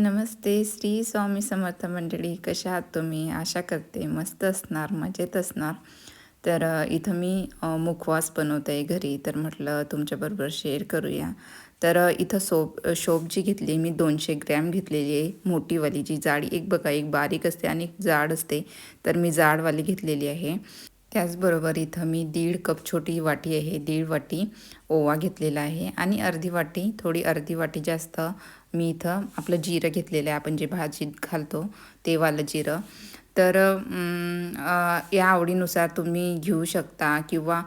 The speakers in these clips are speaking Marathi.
नमस्ते. श्री स्वामी समर्थ मंडळी कशा आहात तुम्ही? आशा करते मस्त असणार मजेत असणार. तर इथं मी मुखवास बनवत आहे घरी. तर म्हटलं तुमच्याबरोबर शेअर करूया. तर इथं सोप शोप जी घेतली मी दोनशे ग्रॅम घेतलेली आहे. मोठीवाली जी जाडी एक बघा एक बारीक असते आणि एक जाड असते. तर मी जाडवाली घेतलेली आहे. त्याचबरोबर इथं मी दीड कप छोटी वाटी आहे दीड वाटी ओवा घेतलेला आहे आणि अर्धी वाटी थोडी अर्धी वाटी जास्त मी इथं आपलं जिरं घेतलेलं आहे. आपण जे भाजीत घालतो तेवालं जिरं. तर या आवडीनुसार तुम्ही घेऊ शकता किंवा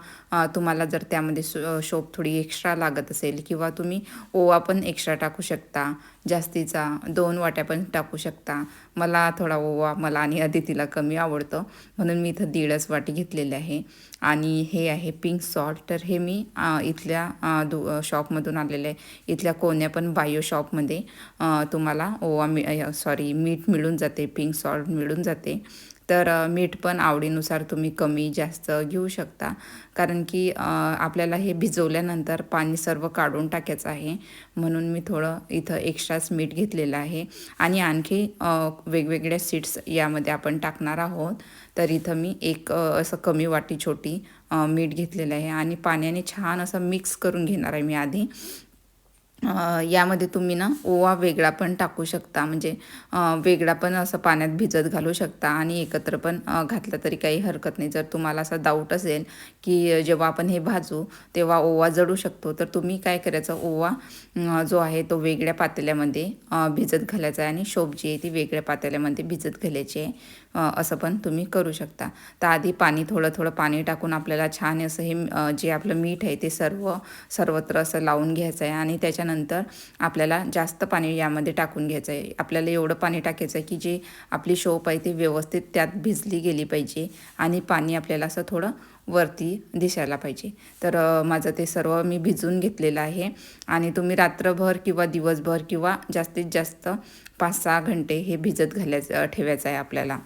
तुम्हाला जर त्यामध्ये सो शोप थोडी एक्स्ट्रा लागत असेल किंवा तुम्ही ओवा पण एक्स्ट्रा टाकू शकता जास्तीचा दोन वाट्या पण टाकू शकता. मला थोडा ओवा मला आणि अदितीला कमी आवडतं म्हणून मी इथं दीडच वाटी घेतलेले आहे. आणि हे आहे पिंक सॉल्ट तर हे मी इथल्या दु शॉपमधून आलेलं आहे. इथल्या कोण्या पण बायो शॉपमध्ये तुम्हाला ओवा मि सॉरी मीठ मिळून जाते पिंक सॉल्ट मिळून जाते. तर मीठ पण आवडीनुसार तुम्ही कमी जास्त घेऊ शकता. कारण की आपल्याला हे भिजवल्यानंतर पाणी सर्व काढून टाकायचं आहे. म्हणून मी थोडं इथं एक्स्ट्राच मीठ घेतलेलं आहे. आणि आणखी वेगवेगळ्या सीड्स यामध्ये आपण टाकणार आहोत. तर इथं मी एक असं कमी वाटी छोटी मीठ घेतलेलं आहे. आणि पाण्याने छान असं मिक्स करून घेणार आहे मी आधी. यामध्ये तुम्ही ना ओवा वेगळा पण टाकू शकता. म्हणजे वेगळा पण असं पाण्यात भिजत घालू शकता आणि एकत्र पण घातलं तरी काही हरकत नाही. जर तुम्हाला असा डाऊट असेल की जेव्हा आपण हे भाजू तेव्हा ओवा जळू शकतो. तर तुम्ही काय करायचं? ओवा जो आहे तो वेगळ्या पातेल्यामध्ये भिजत घालायचा आहे आणि शोप जी आहे ती वेगळ्या पातेल्यामध्ये भिजत घालायची आहे. असं पण तुम्ही करू शकता. तर आधी पाणी थोडं थोडं पाणी टाकून आपल्याला छान असं हे जे आपलं मीठ आहे ते सर्व सर्वत्र असं लावून घ्यायचं आहे आणि त्याच्यानंतर आपल्याला जास्त पाणी यामध्ये टाकून घ्यायचं आहे आपल्याला एवढं पाणी टाकायचं आहे की जी आपली शोप आहे ती व्यवस्थित त्यात भिजली गेली पाहिजे आणि पाणी आपल्याला असं थोडं वरती दिसायला पाहिजे. तर माझं ते सर्व मी भिजून घेतलेलं आहे आणि तुम्ही रात्रभर किंवा दिवसभर किंवा जास्तीत जास्त पाच सहा घंटे हे भिजत घालायचं ठेवायचं आहे आपल्याला.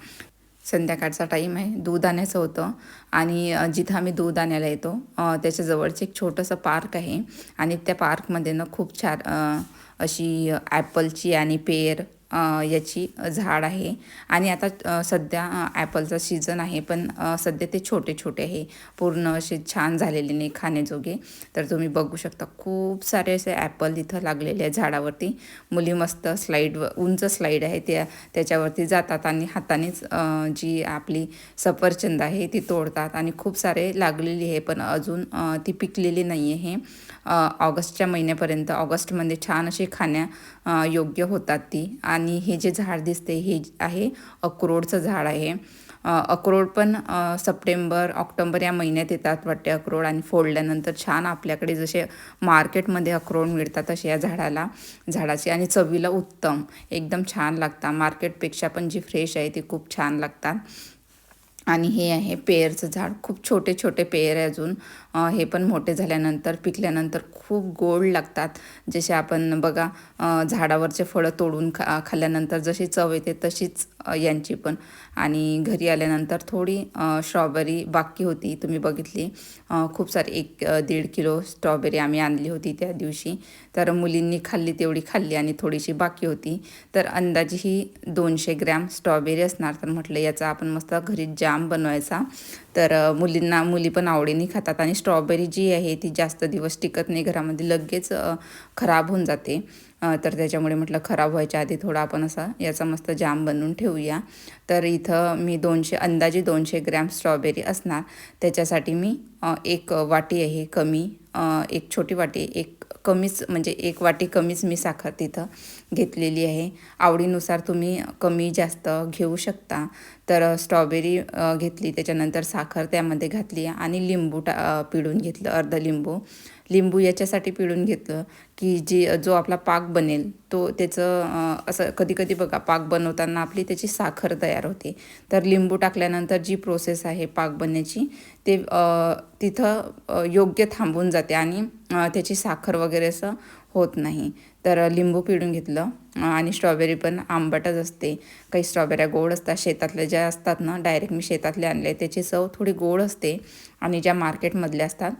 संध्याकाळचा टाईम आहे दूध आणायचं होतं. आणि जिथं आम्ही दूध आणायला येतो त्याच्याजवळचं एक छोटंसं पार्क आहे. आणि त्या पार्कमध्ये ना खूप छान अशी ॲपलची आणि पेर याची झाड आहे. आणि आता सध्या ॲपलचा सीझन आहे पण सध्या ते छोटे छोटे आहे. पूर्ण असे छान झालेले नाही खाण्याजोगे. तर तुम्ही बघू शकता खूप सारे असे ॲपल इथं लागलेले आहे झाडावरती. मुली मस्त स्लाईड उंच स्लाईड आहे त्या त्याच्यावरती जातात आणि हातानेच जी आपली सफरचंद आहे ती तोडतात. आणि खूप सारे लागलेली आहे पण अजून ती पिकलेली नाही आहे ऑगस्टच्या महिन्यापर्यंत ऑगस्टमध्ये छान अशी खाण्या योग्य होतात ती. आणि हे जे झाड दिसते हे आहे अक्रोडचं झाड आहे. अक्रोड पण सप्टेंबर ऑक्टोबर या महिन्यात येतात वाटते अक्रोड आणि फोडल्यानंतर छान आपल्याकडे जसे मार्केटमध्ये अक्रोड मिळतात तसे या झाडाला झाडाचे. आणि चवीला उत्तम. एकदम छान लागतात. मार्केटपेक्षा पण जी फ्रेश आहे ती खूप छान लागतात. आणि हे आहे पेरचं झाड. खूप छोटे छोटे पेर आहे अजून. हे पण मोठे झाल्यानंतर पिकल्यानंतर खूप गोड लागतात. जसे आपण बघा झाडावरचे फळं तोडून खा खाल्ल्यानंतर जशी चव येते तशीच यांची पण. आणि घरी आल्यानंतर थोडी स्ट्रॉबेरी बाकी होती तुम्ही बघितली. खूप सारी एक दीड किलो स्ट्रॉबेरी आम्ही आणली होती त्या दिवशी. तर मुलींनी खाल्ली तेवढी खाल्ली आणि थोडीशी बाकी होती. तर अंदाजे ही दोनशे ग्रॅम स्ट्रॉबेरी असणार. तर म्हटलं याचा आपण मस्त घरी जाम बनवायचा. तर मुलींना मुली पण आवडीने खातात. आणि स्ट्रॉबेरी जी आहे ती जास्त दिवस टिकत नाही. घरामध्ये लगेच खराब होऊन जाते. तर त्याच्यामुळे म्हटलं खराब व्हायच्या आधी थोडा आपण असा याचा मस्त जाम बनवून ठेवूया. तर इथं मी दोनशे अंदाजे दोनशे ग्रॅम स्ट्रॉबेरी असणार. त्याच्यासाठी मी एक वाटी आहे कमी एक छोटी वाटी एक कमीच म्हणजे एक वाटी कमीच मी साखर तिथं घेतलेली आहे. आवडीनुसार तुम्ही कमी जास्त घेऊ शकता. तर स्ट्रॉबेरी घेतली त्याच्यानंतर साखर त्यामध्ये घातली आणि लिंबू टा पिळून घेतलं अर्ध लिंबू. लिंबू याच्यासाठी पिळून घेतलं की जी जो आपला पाक बनेल तो त्याचं असं कधी कधी बघा पाक बनवताना आपली त्याची साखर तयार होते. तर लिंबू टाकल्यानंतर जी प्रोसेस आहे पाक बनण्याची ते तिथं योग्य थांबून जाते आणि त्याची साखर वगैरे असं होत नाही. तर लिंबू पिळून घेतलं आणि स्ट्रॉबेरी पण आंबटच असते. काही स्ट्रॉबेऱ्या गोड असतात शेतातल्या ज्या असतात ना डायरेक्ट मी शेतातले आणले त्याची चव थोडी गोड असते आणि ज्या मार्केटमधल्या असतात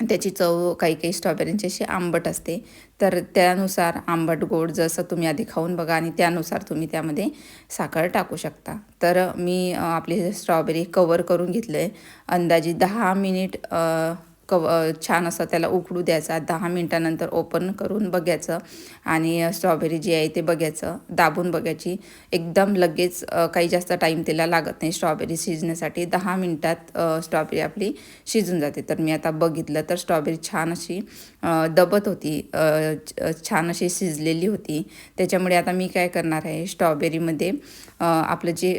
त्याची चव काही काही स्ट्रॉबेरींची अशी आंबट असते. तर त्यानुसार आंबट गोड जसं तुम्ही आधी खाऊन बघा आणि त्यानुसार तुम्ही त्यामध्ये साखर टाकू शकता. तर मी आपली स्ट्रॉबेरी कवर करून घेतलं आहे अंदाजे दहा मिनिट कव छान असं त्याला उकडू द्यायचा. दहा मिनटानंतर ओपन करून बघायचं. आणि स्ट्रॉबेरी जी आहे ते बघायचं. दाबून बघायची. एकदम लगेच काही जास्त टाईम त्याला लागत नाही. स्ट्रॉबेरी शिजण्यासाठी दहा मिनटात स्ट्रॉबेरी आपली शिजून जाते. तर मी आता बघितलं तर स्ट्रॉबेरी छान अशी दबत होती. छान अशी शिजलेली होती. त्याच्यामुळे आता मी काय करणार आहे? स्ट्रॉबेरीमध्ये आपलं जे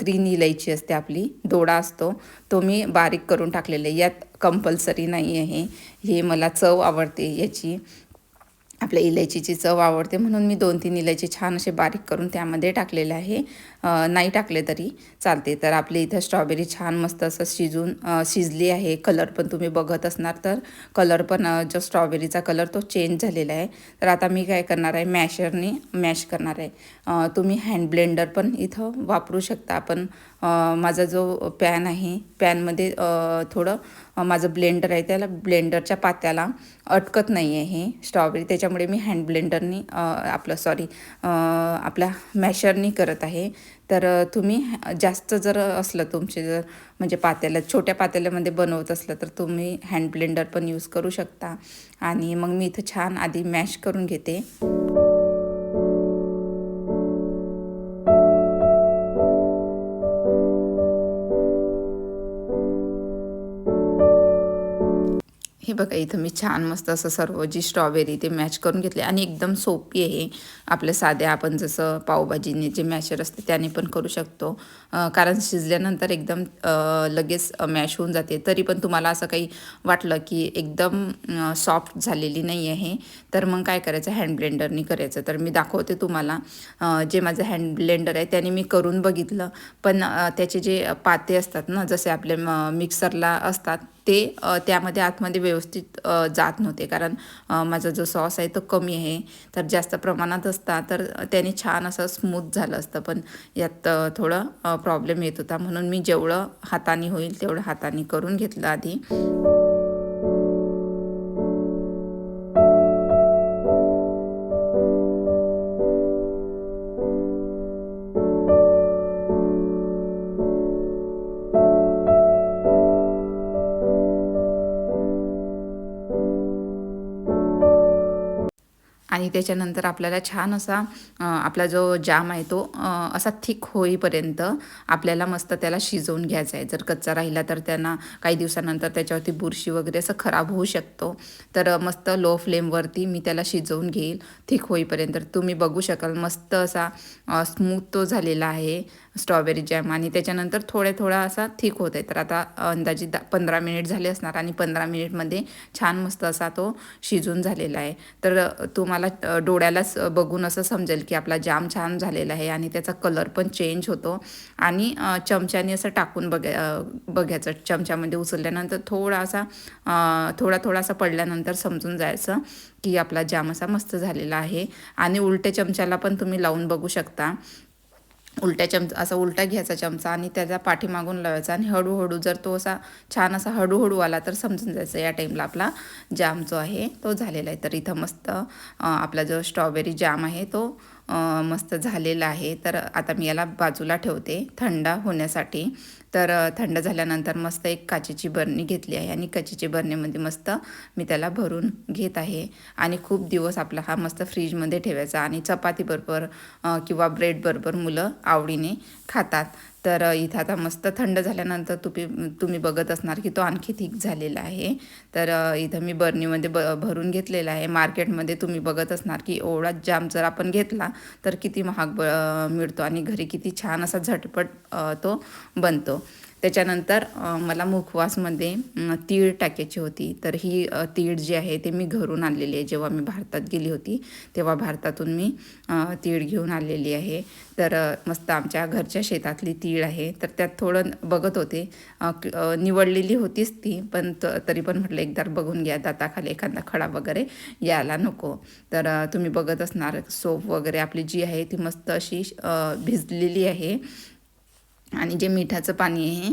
ग्रीन इलायची असते आपली दोडा असतो तो मी बारीक करून टाकलेला आहे. यात कंपल्सरी नाही आहे हे मला चव आवडते याची. आपल्या इलायचीची चव आवडते म्हणून मी दोन तीन इलायची छान असे बारीक करून त्यामध्ये टाकलेले आहे. नाही टाकले तरी चालते. तर आपली इथं स्ट्रॉबेरी छान मस्त असं शिजून शिजली आहे. कलर पण तुम्ही बघत असणार तर कलर पण जो स्ट्रॉबेरीचा कलर तो चेंज झालेला आहे. तर आता मी काय करणार आहे? मॅशरने मॅश करणार आहे. तुम्ही हँड ब्लेंडर पण इथं वापरू शकता. पण माझा जो पॅन आहे पॅनमध्ये थोडं माझं ब्लेंडर आहे त्याला ब्लेंडरच्या पात्याला अटकत नाही आहे हे स्ट्रॉबेरी त्याच्यामुळे मी हँड ब्लेंडरनी आपलं सॉरी आपल्या मॅशरनी करत आहे. तर तुम्ही जास्त जर असलं तुमचे जर म्हणजे पात्याला छोट्या पात्याल्यामध्ये बनवत असलं तर तुम्ही हँड ब्लेंडर पण यूज करू शकता. आणि मग मी इथं छान आधी मॅश करून घेते. बघा इथं मी छान मस्त असं सर्व जी स्ट्रॉबेरी ते मॅच करून घेतले आणि एकदम सोपी आहे. आपल्या साध्या आपण जसं पावभाजीने जे मॅशर असते त्याने पण करू शकतो. कारण शिजल्यानंतर एकदम लगेच मॅश होऊन जाते. तरी पण तुम्हाला असं काही वाटलं की एकदम सॉफ्ट झालेली नाही आहे. तर मग काय करायचं? हँड ब्लेंडरनी करायचं. तर मी दाखवते तुम्हाला. जे माझं हँड ब्लेंडर आहे त्याने मी करून बघितलं. पण त्याचे जे पाते असतात ना जसे आपले मिक्सरला असतात ते त्यामध्ये आतमध्ये व्यवस्थित जात नव्हते. कारण माझा जो सॉस आहे तो कमी आहे. तर जास्त प्रमाणात असता तर त्याने छान असं स्मूथ झालं असतं. पण यात थोडं प्रॉब्लेम येत होता. म्हणून मी जेवढं हाताने होईल तेवढं हाताने करून घेतलं आधी. त्याच्यानंतर आपल्याला छान असा आपला जो जाम आहे तो असा थिक होईपर्यंत आपल्याला मस्त त्याला शिजवून घ्यायचा आहे. जर कच्चा राहिला तर त्यांना काही दिवसानंतर त्याच्यावरती बुरशी वगैरे असं खराब होऊ शकतो. तर मस्त लो फ्लेमवरती मी त्याला शिजवून घेईल. थिक होईपर्यंत. तुम्ही बघू शकाल मस्त असा स्मूथ तो झालेला आहे. स्ट्रॉबेरी जॅम आणि त्याच्यानंतर थोडे थोडा असा थिक होत आहे. तर आता अंदाजे दा पंधरा मिनिट झाले असणार आणि पंधरा मिनिटमध्ये छान मस्त असा तो शिजून झालेला आहे. तर तुम्हाला डोळ्यालाच बघून असं समजेल की आपला जाम छान झालेला आहे आणि त्याचा कलर पण चेंज होतो. आणि चमच्याने असं टाकून बघा बघायचं. चमच्यामध्ये उचलल्यानंतर थोडा असा थोडा थोडासा पडल्यानंतर समजून जायचं की आपला जाम असा मस्त झालेला आहे. आणि उलट्या चमच्याला पण तुम्ही लावून बघू शकता. उलट्या चमचा असा उलटा घ्यायचा चमचा आणि त्याच्या पाठीमागून लावायचा आणि हळूहळू जर तो असा छान असा हळूहळू आला तर समजून जायचं या टाईमला आपला जाम जो आहे तो झालेला आहे. तर इथं मस्त आपला जो स्ट्रॉबेरी जाम आहे तो मस्त झालेला आहे. तर आता मी याला बाजूला ठेवते थंड होण्यासाठी. तर थंड झाल्यानंतर मस्त एक काचेची बरणी घेतली आहे आणि काचेची बरणीमध्ये मस्त मी त्याला भरून घेत आहे. आणि खूप दिवस आपला हा मस्त फ्रीजमध्ये ठेवायचा आणि चपातीबरोबर किंवा ब्रेडबरोबर मुलं आवडीने खातात. तर इथं आता मस्त थंड झाल्यानंतर तुम्ही तुम्ही बघत असणार की तो आणखी थिक झालेला आहे. तर इथं मी बर्नीमध्ये ब भरून घेतलेला आहे. मार्केटमध्ये तुम्ही बघत असणार की एवढा जाम जर आपण घेतला तर किती महाग ब मिळतो आणि घरी किती छान असा झटपट तो बनतो. त्याच्यानंतर मला मुखवासमध्ये तीळ टाकायची होती. तर ही तीळ जी आहे ते मी घरून आणलेली आहे. जेव्हा मी भारतात गेली होती तेव्हा भारतातून मी तीळ घेऊन आलेली आहे. तर मस्त आमच्या घरच्या शेतातली तीळ आहे. तर त्यात थोडं बघत होते. निवडलेली होतीच ती पण तरी पण म्हटलं एकदा बघून घ्या. दाताखाली एखादा खडा वगैरे यायला नको. तर तुम्ही बघत असणार सोप वगैरे आपली जी आहे ती मस्त अशी भिजलेली आहे. आणि जे मिठाचं पाणी आहे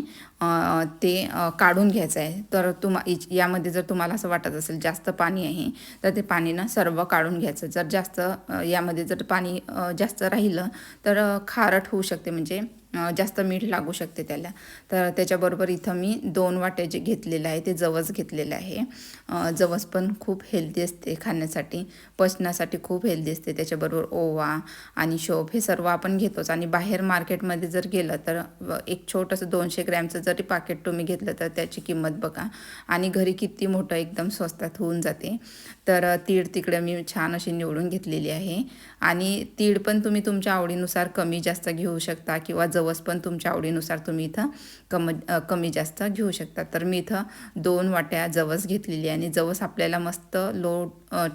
ते काढून घ्यायचं आहे. तर तुम इच- यामध्ये जर तुम्हाला असं वाटत असेल जास्त पाणी आहे तर ते पाणी ना सर्व काढून घ्यायचं. जर जास्त यामध्ये जर पाणी जास्त राहिलं तर खारट होऊ शकते. म्हणजे जास्त मीठ लागू शकते त्याला. तर त्याच्याबरोबर इथं मी दोन वाटे जे घेतलेलं आहे ते जवस घेतलेलं आहे. जवस पण खूप हेल्दी असते खाण्यासाठी. पचनासाठी खूप हेल्दी असते. त्याच्याबरोबर ओवा आणि शोप हे सर्व आपण घेतोच. आणि बाहेर मार्केटमध्ये जर गेलं तर एक छोटंसं दोनशे ग्रॅमचं जर पाकिट तुम्ही घेतलं तर त्याची किंमत बघा. आणि घरी किती मोठं एकदम स्वस्तात होऊन जाते. तर तीळ तिकडे मी छान अशी निवडून घेतलेली आहे. आणि तीळ पण तुम्ही तुमच्या आवडीनुसार कमी जास्त घेऊ शकता किंवा जवस पण तुमच्या आवडीनुसार तुम्ही इथं कम कमी जास्त घेऊ शकता. तर मी इथं दोन वाट्या जवस घेतलेली आहे आणि जवस आपल्याला मस्त लो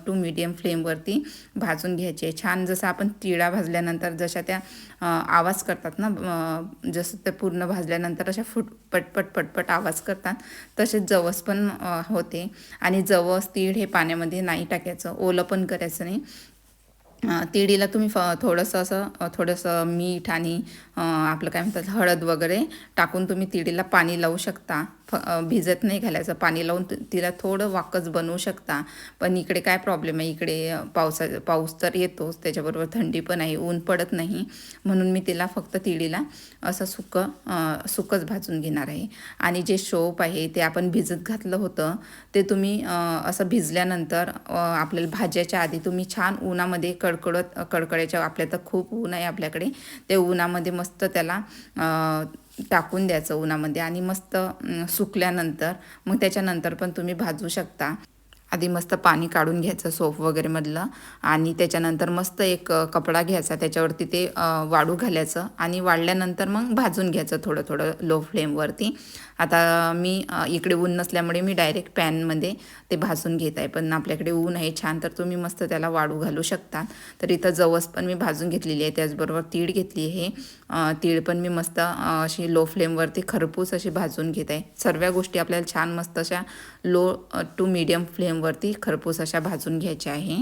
टू मीडियम फ्लेमवरती भाजून घ्यायची आहे. छान जसं आपण तिळा भाजल्यानंतर जशा त्या आवाज करतात ना जसं ते पूर्ण भाजल्यानंतर अशा फुट पटपट पटपट आवाज करतात. तसेच जवस पण होते. आणि जवस तीळ हे पाण्यामध्ये नाही टाकायचं. ओलं पण करायचं नाही. अ, तिळीला तुम्ही फ थोडंसं असं थोडंसं मीठ आणि आपलं काय म्हणतात हळद वगैरे टाकून तुम्ही तिळीला पाणी लावू शकता. फ भिजत नाही घालायचं. पाणी लावून तिला थोडं वाकच बनवू शकता. पण इकडे काय प्रॉब्लेम आहे? इकडे पावसा पाऊस तर येतोच. त्याच्याबरोबर थंडी पण आहे. ऊन पडत नाही. म्हणून मी तिला फक्त तिळीला असं सुकं सुकंच भाजून घेणार आहे. आणि जे शोप आहे ते आपण भिजत घातलं होतं ते तुम्ही असं भिजल्यानंतर आपल्याला भाज्याच्या आधी तुम्ही छान उन्हामध्ये कडकडत कडकड्याच्या आपल्या तर खूप ऊन आहे आपल्याकडे ते उन्हामध्ये मस्त त्याला टाकून द्यायचं उन्हामध्ये आणि मस्त सुकल्यानंतर. मग त्याच्यानंतर पण तुम्ही भाजू शकता. आधी मस्त पाणी काढून घ्यायचं सोप वगैरेमधलं आणि त्याच्यानंतर मस्त एक कपडा घ्यायचा. त्याच्यावरती ते वाळू घालायचं आणि वाळल्यानंतर मग भाजून घ्यायचं थोडं थोडं लो फ्लेमवरती आता मी इकडे ऊन नसल्यामुळे मी डायरेक्ट पॅनमध्ये ते भाजून घेत आहे. पण आपल्याकडे ऊन आहे छान तर तुम्ही मस्त त्याला वाळू घालू शकता तर इथं जवस पण मी भाजून घेतलेली आहे. त्याचबरोबर तीळ घेतली आहे. तीळ पण मी मस्त अशी लो फ्लेमवरती खरपूस अशी भाजून घेत आहे. सर्व गोष्टी आपल्याला छान मस्त अशा लो टू मीडियम फ्लेमवर वरती खरपूस अशा भाजून घ्यायच्या आहे.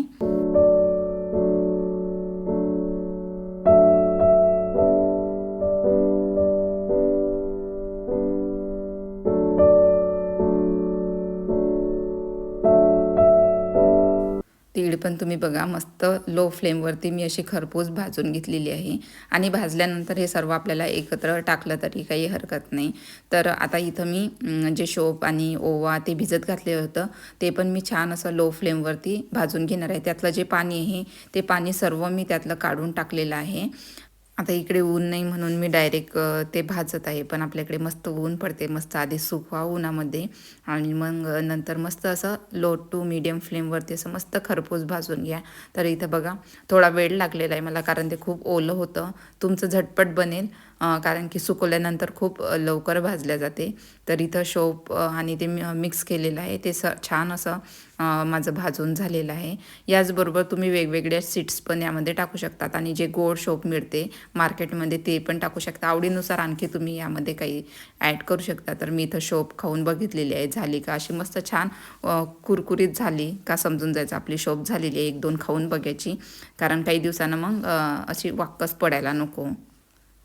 तीळ पण तुम्ही बघा मस्त लो फ्लेमवरती मी अशी खरपूस भाजून घेतलेली आहे. आणि भाजल्यानंतर हे सर्व आपल्याला एकत्र टाकलं तरी काही हरकत नाही. तर आता इथं मी जे शोप आणि ओवा ते भिजत घातले होतं ते पण मी छान असं लो फ्लेमवरती भाजून घेणार आहे. त्यातलं जे पाणी आहे ते पाणी सर्व मी त्यातलं काढून टाकलेलं आहे. आता इकडे ऊन नाही म्हणून मी डायरेक्ट ते भाजत आहे. पण आपल्याकडे मस्त ऊन पडते मस्त आधी सुकवा उन्हामध्ये. आणि मग नंतर मस्त असं लो टू मीडियम फ्लेमवरती असं मस्त खरपूस भाजून घ्या. तर इथं बघा थोडा वेळ लागलेला आहे मला कारण ते खूप ओलं होतं. तुमचं झटपट बनेल. कारण की सुकवल्यानंतर खूप लवकर भाजल्या जाते. तर इथं शोप आणि ते मिक्स केलेलं आहे. ते स छान असं माझं भाजून झालेलं आहे. याचबरोबर तुम्ही वेगवेगळ्या सीट्स पण यामध्ये टाकू शकतात. आणि जे गोड शोप मिळते मार्केटमध्ये ते पण टाकू शकता. आवडीनुसार आणखी तुम्ही यामध्ये काही ॲड करू शकता. तर मी इथं शोप खाऊन बघितलेली आहे. झाली का? अशी मस्त छान कुरकुरीत झाली का? समजून जायचं. आपली शोप झालेली आहे. एक दोन खाऊन बघायची. कारण काही दिवसानं मग अशी वाक्कस पडायला नको.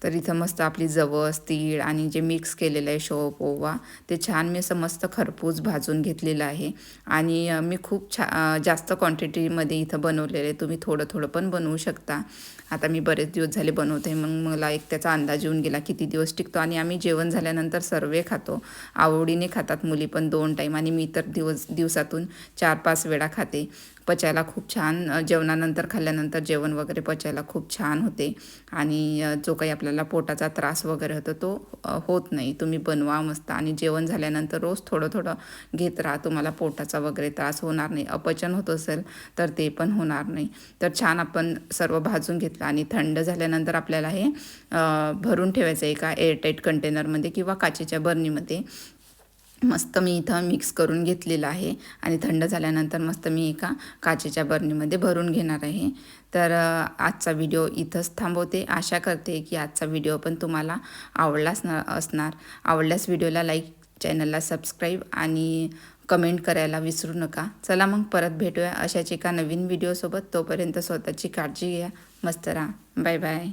तर इथं मस्त आपली जवस तीळ आणि जे मिक्स केलेलं आहे शोप ओवा ते छान मी असं मस्त खरपूस भाजून घेतलेलं आहे. आणि मी खूप छा जास्त क्वांटिटीमध्ये इथं बनवलेलं आहे. तुम्ही थोडं थोडं पण बनवू शकता. आता मी बरेच दिवस झाले बनवते मग मला एक त्याचा अंदाज येऊन गेला किती दिवस टिकतो आणि आम्ही जेवण झाल्यानंतर सर्वे खातो. आवडीने खातात मुली पण दोन टाईम आणि मी तर दिवस दिवसातून चार पाच वेळा खाते. पचायला खूप छान जेवणानंतर खाल्ल्यानंतर जेवण वगैरे पचायला खूप छान होते. आणि जो काही आपल्याला पोटाचा त्रास वगैरे होतो तो होत नाही. तुम्ही बनवा मस्त आणि जेवण झाल्यानंतर रोज थोडं थोडं घेत राहा. तुम्हाला पोटाचा वगैरे त्रास होणार नाही. अपचन होत असेल तर ते पण होणार नाही. तर छान आपण सर्व भाजून घेतलं आणि थंड झाल्यानंतर आपल्याला हे भरून ठेवायचं आहे एका एअरटाईट कंटेनरमध्ये किंवा काचेच्या बर्नीमध्ये मस्त मी इथं मिक्स करून घेतलेलं आहे. आणि थंड झाल्यानंतर मस्त मी एका काचेच्या बरणीमध्ये भरून घेणार आहे. तर आजचा व्हिडिओ इथंच थांबवते. आशा करते की आजचा व्हिडिओ पण तुम्हाला आवडला असणार असणार. आवडल्यास व्हिडिओला लाईक चॅनलला सबस्क्राईब आणि कमेंट करायला विसरू नका. चला मग परत भेटूया अशाच एका नवीन व्हिडिओसोबत तोपर्यंत स्वतःची काळजी घ्या. मस्त राहा. Bye bye